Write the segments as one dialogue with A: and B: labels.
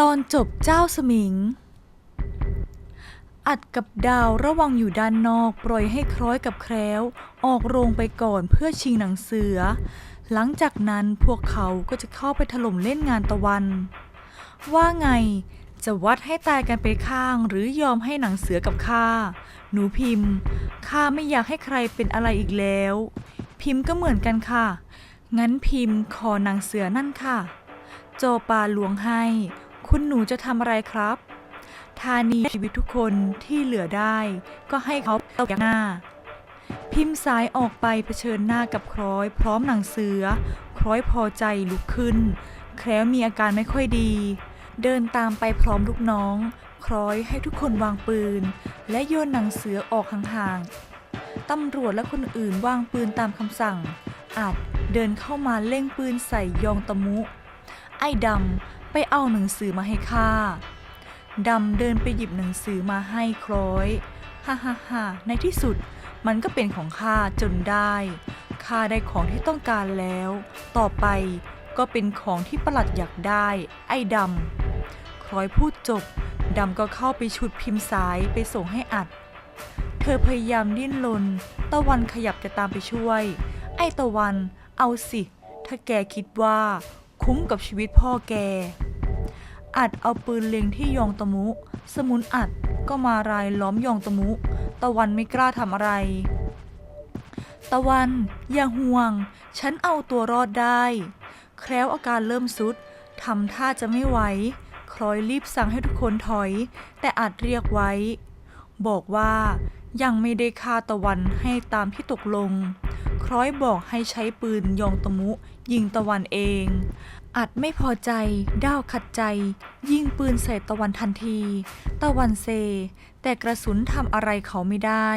A: ตอนจบเจ้าสมิง อัดกับดาวระวังอยู่ด้านนอกปล่อยให้คล้อยกับแคล้ว ออกโรงไปก่อนเพื่อชิงหนังเสือ หลังจากนั้นพวกเขาก็จะเข้าไปถล่มเล่นงานตะวัน ว่าไงจะวัดให้ตายกันไปข้างหรือยอมให้หนังเสือกับข้า หนูพิมพ์ ข้าไม่อยากให้ใครเป็นอะไรอีกแล้ว พิมพ์ก็เหมือนกันค่ะ งั้นพิมพ์ขอหนังเสือนั่นค่ะ โจปาหลวงให้ คุณหนูจะทำอะไรครับ ธานีชีวิตทุกคนที่เหลือได้ ก็ให้เขาเอาอย่าหน้า พิมพ์สายออกไปเผชิญหน้ากับคล้อย พร้อมหนังเสือ คล้อยพอใจลุกขึ้น แคล้วมีอาการไม่ค่อยดี เดินตามไปพร้อมลูกน้อง คล้อยให้ทุกคนวางปืน และโยนหนังเสือออกห่างๆตำรวจและคนอื่นวางปืนตามคำสั่งอาจเดินเข้ามาเล่งปืนใส่ยองตะมุ ไอ้ดำ ไปเอาหนังสือมาให้ข้าดำเดินไปหยิบหนังสือมาให้คล้อย ฮ่าฮ่าฮ่าในที่สุดมันก็เป็นของข้าจนได้ ข้าได้ของที่ต้องการแล้ว ต่อไปก็เป็นของที่ประหลัดอยากได้ ไอ้ดำคล้อยพูดจบ ดำก็เข้าไปชุดพิมพ์สายไปส่งให้อัด เธอพยายามดิ้นรน ตะวันขยับจะตามไปช่วย ไอ้ตะวัน เอาสิ ถ้าแกคิดว่า คุ้มกับชีวิตพ่อแก อัดเอาปืนเล็งที่ยองตะมุ สมุนอัดก็มารายล้อมยองตะมุ ตะวันไม่กล้าทำอะไร ตะวัน อย่าห่วง ฉันเอาตัวรอดได้ แคล้วอาการเริ่มสุดทำท่าจะไม่ไหว คล้อยรีบสั่งให้ทุกคนถอย แต่อัดเรียกไว้ บอกว่ายังไม่ได้ฆ่าตะวันให้ตามที่ตกลง คล้อยบอกให้ใช้ปืนยองตะมุยิงตะวันเอง อัดไม่พอใจ ด้าวขัดใจ ยิงปืนใส่ตะวันทันที ตะวันเซ แต่กระสุนทำอะไรเขาไม่ได้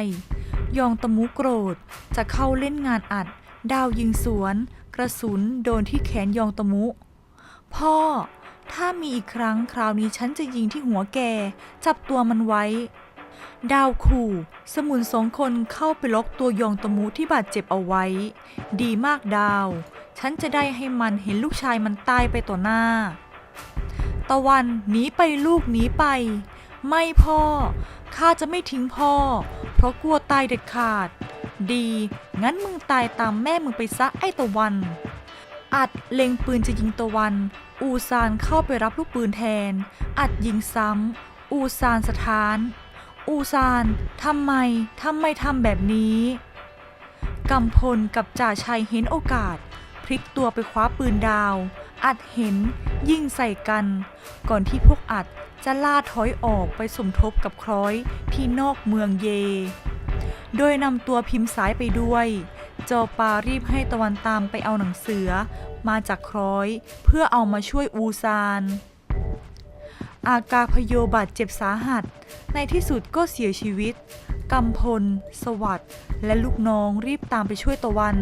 A: ยองตะมุโกรธจะเข้าเล่นงานอัด ดาวยิงสวน กระสุนโดนที่แขนยองตะมุ พ่อ ถ้ามีอีกครั้งคราวนี้ฉันจะยิงที่หัวแก จับตัวมันไว้ ดาวขู่ สมุนสองคนเข้าไปล็อกตัวยองตะมุที่บาดเจ็บเอาไว้ ดีมากดาว ฉันจะได้ให้มันเห็นลูกชายมันตายไปต่อหน้า ตะวันหนีไปลูกหนีไป ไม่พ่อ ข้าจะไม่ทิ้งพ่อ เพราะกลัวตายเด็ดขาด ดี งั้นมึงตายตามแม่มึงไปซะไอ้ตะวัน อัดเล็งปืนจะยิงตะวัน อูซานเข้าไปรับลูกปืนแทน อัดยิงซ้ำอูซานสถาน อูซานทำไมทำไมทำแบบนี้กำพลกับจ่าชัยเห็นโอกาส พลิกตัวไปคว้าปืนดาว อัดเห็นยิงใส่กัน ก่อนที่พวกอัดจะล่าถอยออกไปสมทบกับคล้อยที่นอกเมืองเย โดยนำตัวพิมพ์สายไปด้วยโจปารีบให้ตะวันตามไปเอาหนังเสือ มาจากคล้อยเพื่อเอามาช่วยอูซาน อากาพโยบาดเจ็บสาหัส ในที่สุดก็เสียชีวิตกำพล สวัสด์และลูกน้องรีบตามไปช่วยตะวัน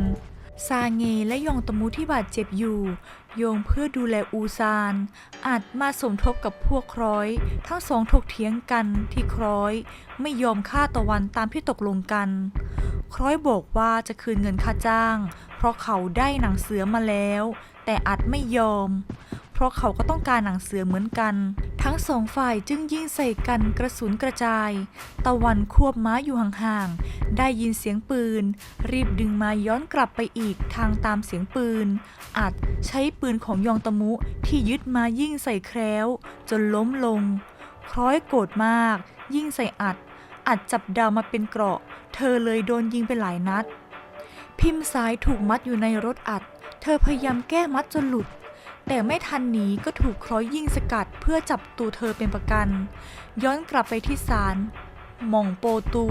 A: ซาเงและยองตะมุที่บาดเจ็บอยู่ โยงเพื่อดูแลอูซาน อาจมาสมทบกับพวกคร้อย ทั้งสองถกเถียงกันที่คร้อย ไม่ยอมฆ่าตะวันตามที่ตกลงกัน คร้อยบอกว่าจะคืนเงินค่าจ้าง เพราะเขาได้หนังเสือมาแล้ว แต่อัดไม่ยอม ราะเขาก็ต้องการหนังเสือเหมือนกัน ทั้งสองฝ่ายจึงยิงใส่กันกระสุนกระจาย ตะวันควบม้าอยู่ห่างๆ ได้ยินเสียงปืน รีบดึงมาย้อนกลับไปอีกทางตามเสียงปืน อัดใช้ปืนของยองตะมุที่ยึดมายิ่งใส่แคล้ว จนล้มลง คล้อยโกรธมาก ยิ่งใส่อัด อัดจับดาวมาเป็นเกราะ เธอเลยโดนยิงไปหลายนัด พิมพ์สายถูกมัดอยู่ในรถอัด เธอพยายามแก้มัดจนหลุด แต่ไม่ทันหนีก็ถูกคล้อยยิงสกัดเพื่อจับตัวเธอเป็นประกัน ย้อนกลับไปที่ศาลหม่องโปตู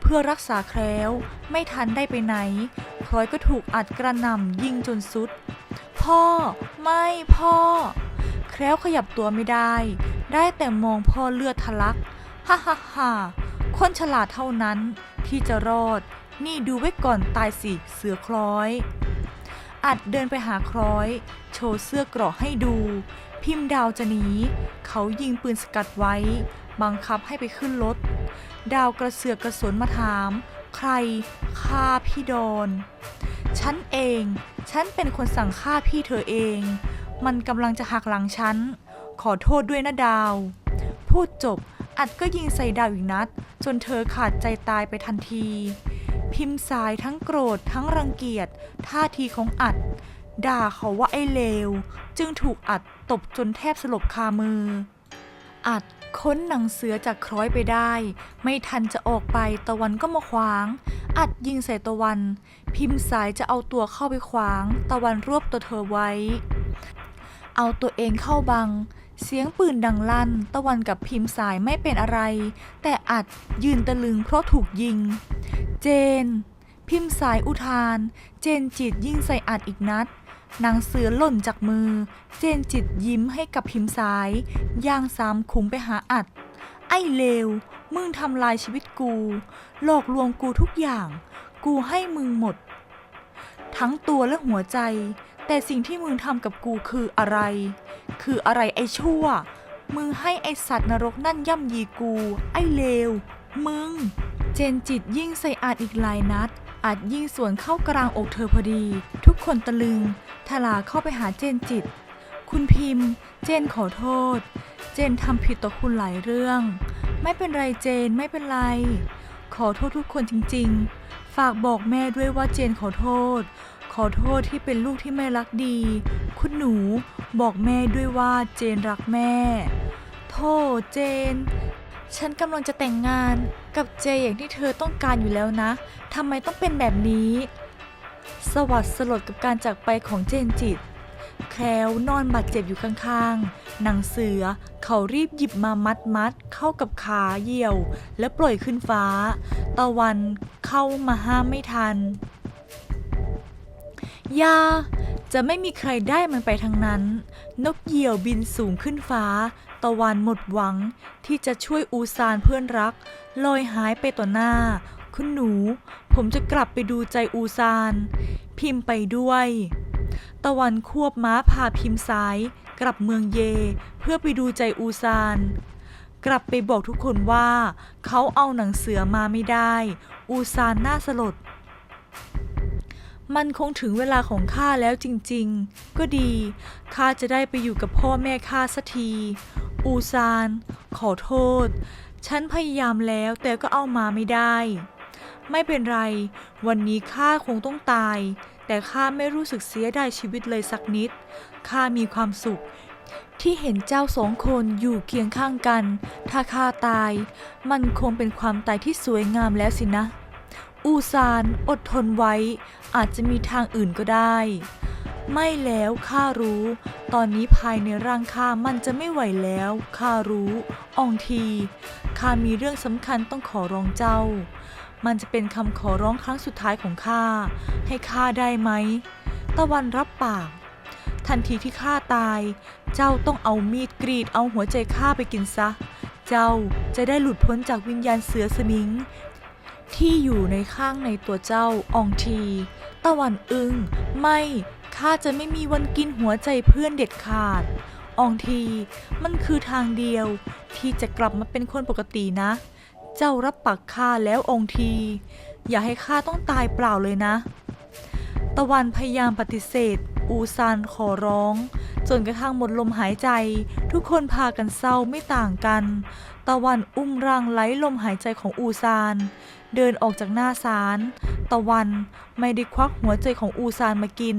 A: เพื่อรักษาแคล้วไม่ทันได้ไปไหน คล้อยก็ถูกอัดกระหน่ำยิงจนสุด พ่อไม่พ่อ แคล้วขยับตัวไม่ได้ ได้แต่มองพ่อเลือดทะลักฮ่าฮ่าฮ่าคนฉลาดเท่านั้นที่จะรอด นี่ดูไว้ก่อนตายสิเสือคล้อย อัดเดินไปหาคล้อย โชว์เสื้อเกราะให้ดู พิมพ์ดาวจะหนีเขายิงปืนสกัดไว้ บังคับให้ไปขึ้นรถ ดาวกระเสือกกระสนมาถาม ใครฆ่าพี่ดอน ฉันเอง ฉันเป็นคนสั่งฆ่าพี่เธอเอง มันกำลังจะหักหลังฉัน ขอโทษด้วยนะดาว พูดจบ อัดก็ยิงใส่ดาวอีกนัด จนเธอขาดใจตายไปทันที พิมพ์สายทั้งโกรธทั้งรังเกียจท่าทีของอัด ด่าเขาว่าไอ้เลว จึงถูกอัดตบจนแทบสลบคามือ อัดค้นหนังเสือจากคร้อยไปได้ ไม่ทันจะออกไปตะวันก็มาขวาง อัดยิงใส่ตะวัน พิมพ์สายจะเอาตัวเข้าไปขวาง ตะวันรวบตัวเธอไว้ เอาตัวเองเข้าบัง เสียงปืนดังลั่น ตะวันกับพิมพ์สายไม่เป็นอะไร แต่อัดยืนตะลึงเพราะถูกยิง เจน พิมพ์สายอุทาน เจนจิตยิงใส่อัดอีกนัดหนังเสือหล่นจากมือ เจนจิตยิ้มให้กับพิมพ์สาย ย่างสามขุมไปหาอัด ไอ้เลว มึงทำลายชีวิตกู หลอกลวงกูทุกอย่าง กูให้มึงหมด ทั้งตัวและหัวใจ แต่สิ่งที่มึงทำกับกูคืออะไร คืออะไรไอ้ชั่ว มึงให้ไอสัตว์นรกนั่นย่ำยีกู ไอ้เลว มึง เจนจิตยิ่งใส่อาจอีกหลายนัด อาจยิ่งสวนเข้ากลางอกเธอพอดี ทุกคนตะลึง ทลาเข้าไปหาเจนจิต คุณพิมพ์ เจนขอโทษ เจนทำผิดต่อคุณหลายเรื่อง ไม่เป็นไรเจนไม่เป็นไร ขอโทษทุกคนจริง ๆ ฝากบอกแม่ด้วยว่าเจนขอโทษ ขอโทษที่เป็นลูกที่ไม่รักดี คุณหนูบอกแม่ด้วยว่าเจนรักแม่ โทษเจน ฉันกำลังจะแต่งงานกับเจอย่างที่เธอต้องการอยู่แล้วนะทำไมต้องเป็นแบบนี้ สวัสดสลดกับการจากไปของเจนจิต แคลวนอนบาดเจ็บอยู่ข้างๆหนังเสือเขารีบหยิบมามัดมัดๆเข้ากับขาเหี่ยว และปล่อยขึ้นฟ้า ตะวันเข้ามาห้ามไม่ทันยาจะไม่มีใครได้มันไปทั้งนั้น นกเหยี่ยวบินสูงขึ้นฟ้า ตะวันหมดหวังที่จะช่วยอูซานเพื่อนรัก ลอยหายไปต่อหน้า คุณหนู ผมจะกลับไปดูใจอูซาน พิมพ์ไปด้วย ตะวันควบม้าพาพิมพ์ซ้าย กลับเมืองเย เพื่อไปดูใจอูซาน กลับไปบอกทุกคนว่า เขาเอาหนังเสือมาไม่ได้ อูซานน่าสลด มันคงถึงเวลาของข้าแล้วจริงๆ ก็ดีข้าจะได้ไปอยู่กับพ่อแม่ข้าสักที อูซาน ขอโทษ ฉันพยายามแล้วแต่ก็เอามาไม่ได้ ไม่เป็นไร วันนี้ข้าคงต้องตาย แต่ข้าไม่รู้สึกเสียดายชีวิตเลยสักนิด ข้ามีความสุข ที่เห็นเจ้าสองคนอยู่เคียงข้างกัน ถ้าข้าตาย มันคงเป็นความตายที่สวยงามแล้วสินะ อูซานอดทนไว้ อาจจะมีทางอื่นก็ได้ ไม่แล้วข้ารู้ ตอนนี้ภายในร่างข้ามันจะไม่ไหวแล้วข้ารู้ อองทีข้ามีเรื่องสำคัญต้องขอร้องเจ้า มันจะเป็นคำขอร้องครั้งสุดท้ายของข้า ให้ข้าได้ไหม ตะวันรับปาก ทันทีที่ข้าตาย เจ้าต้องเอามีดกรีดเอาหัวใจข้าไปกินซะ เจ้าจะได้หลุดพ้นจากวิญญาณเสือสมิง ที่อยู่ในข้างในตัวเจ้าอองที ตะวันอึงไม่ข้าจะไม่มีวันกินหัวใจเพื่อนเด็ดขาด อองที มันคือทางเดียวที่จะกลับมาเป็นคนปกตินะ เจ้ารับปากข้าแล้วองที อย่าให้ข้าต้องตายเปล่าเลยนะ ตะวันพยายามปฏิเสธ อูซานขอร้อง จนกระทั่งหมดลมหายใจ ทุกคนพากันเศร้าไม่ต่างกัน ตะวันอุ้มร่างไร้ลมหายใจของอูซาน เดินออกจากหน้าศาล ตะวันไม่ได้ควักหัวใจของอูซานมากิน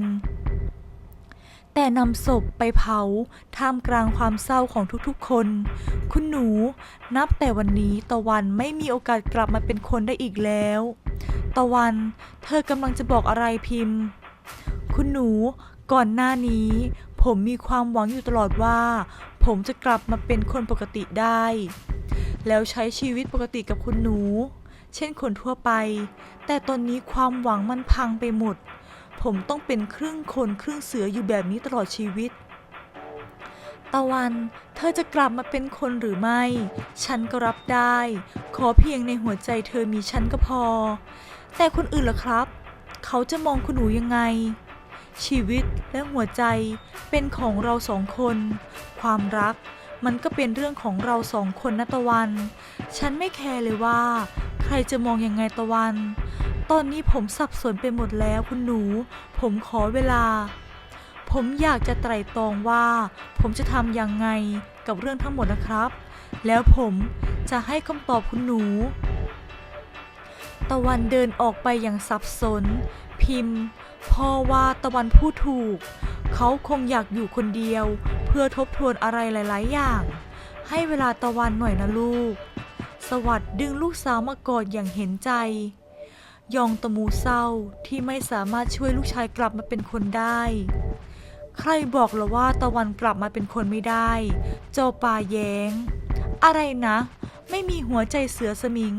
A: แต่นำศพไปเผาท่ามกลางความเศร้าของทุกๆคน คุณหนูนับแต่วันนี้ตะวันไม่มีโอกาสกลับมาเป็นคนได้อีกแล้ว ตะวัน เธอกำลังจะบอกอะไรพิมพ์ คุณหนูก่อนหน้านี้ ผมมีความหวังอยู่ตลอดว่า ผมจะกลับมาเป็นคนปกติได้ แล้วใช้ชีวิตปกติกับคุณหนู เช่นคนทั่วไป แต่ตอนนี้ความหวังมันพังไปหมด ผมต้องเป็นครึ่งคนครึ่งเสืออยู่แบบนี้ตลอดชีวิต ตะวัน เธอจะกลับมาเป็นคนหรือไม่ ฉันก็รับได้ ขอเพียงในหัวใจเธอมีฉันก็พอ แต่คนอื่นล่ะครับ เขาจะมองคุณหนูยังไง ชีวิตและหัวใจเป็นของเราสองคน ความรักมันก็เป็นเรื่องของเราสองคนนะตะวัน ฉันไม่แคร์เลยว่า ใครจะมองยังไงตะวัน ตอนนี้ผมสับสนไปหมดแล้วคุณหนู ผมขอเวลา ผมอยากจะไตร่ตรองว่า ผมจะทำยังไงกับเรื่องทั้งหมดนะครับ แล้วผมจะให้คำตอบคุณหนู ตะวันเดินออกไปอย่างสับสน พิมพ์พ่อว่าตะวันพูดถูก เขาคงอยากอยู่คนเดียว เพื่อทบทวนอะไรหลาย ๆ อย่าง ให้เวลาตะวันหน่อยนะลูก สวัสดดึงลูกสาวมากอดอย่างเห็นใจ ยองตะมูเศร้าที่ไม่สามารถช่วยลูกชายกลับมาเป็นคนได้ ใครบอกเหรอว่าตะวันกลับมาเป็นคนไม่ได้ เจ้าป่าแยงอะไรนะ ไม่มีหัวใจเสือสมิง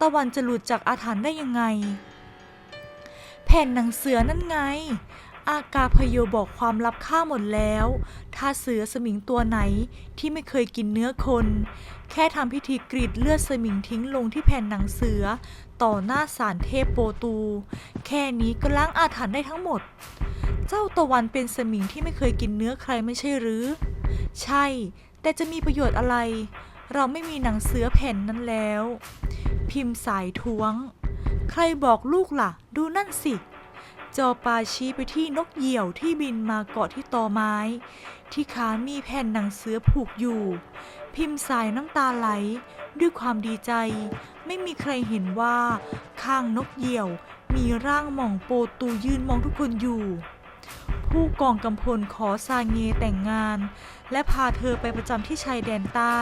A: ตะวันจะหลุดจากอาถรรพ์ได้ยังไง แผ่นหนังเสือนั่นไง อากาพโยบอกความลับข้าหมดแล้ว ถ้าเสือสมิงตัวไหนที่ไม่เคยกินเนื้อคน แค่ทำพิธีกรีดเลือดสมิงทิ้งลงที่แผ่นหนังเสือ ต่อหน้าศาลเทพโปตู แค่นี้ก็ล้างอาถรรพ์ได้ทั้งหมด เจ้าตะวันเป็นสมิงที่ไม่เคยกินเนื้อใครไม่ใช่หรือ ใช่ แต่จะมีประโยชน์อะไร เราไม่มีหนังเสือแผ่นนั้นแล้ว พิมพ์สายท้วง ใครบอกลูกล่ะ ดูนั่นสิ จอปาชี้ไปที่นกเหยี่ยวที่บินมาเกาะที่ตอไม้ ที่ขามีแผ่นหนังเสือผูกอยู่ พิมพ์สายน้ำตาไหลด้วยความดีใจ ไม่มีใครเห็นว่า ข้างนกเหยี่ยว มีร่างหม่องโปตูยืนมองทุกคนอยู่ ผู้กองกำพลขอซาเงแต่งงาน และพาเธอไปประจำที่ชายแดนใต้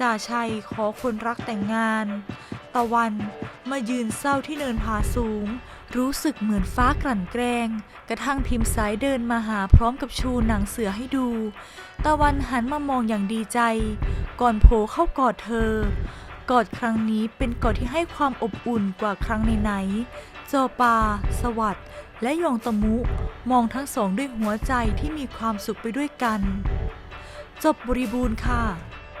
A: จ่าชัยขอคนรักแต่งงาน ตะวันมายืนเศร้าที่เนินผาสูง รู้สึกเหมือนฟ้ากลั่นแกล้งกระทั่งพิมพ์สายเดินมาหาพร้อมกับชูหนังเสือให้ดู ตะวันหันมามองอย่างดีใจ ก่อนโผล่เข้ากอดเธอ กอดครั้งนี้เป็นกอดที่ให้ความอบอุ่นกว่าครั้งไหนๆจอปา สวัสดและยองตะมุ มองทั้งสองด้วยหัวใจที่มีความสุขไปด้วยกัน จบบริบูรณ์ค่ะ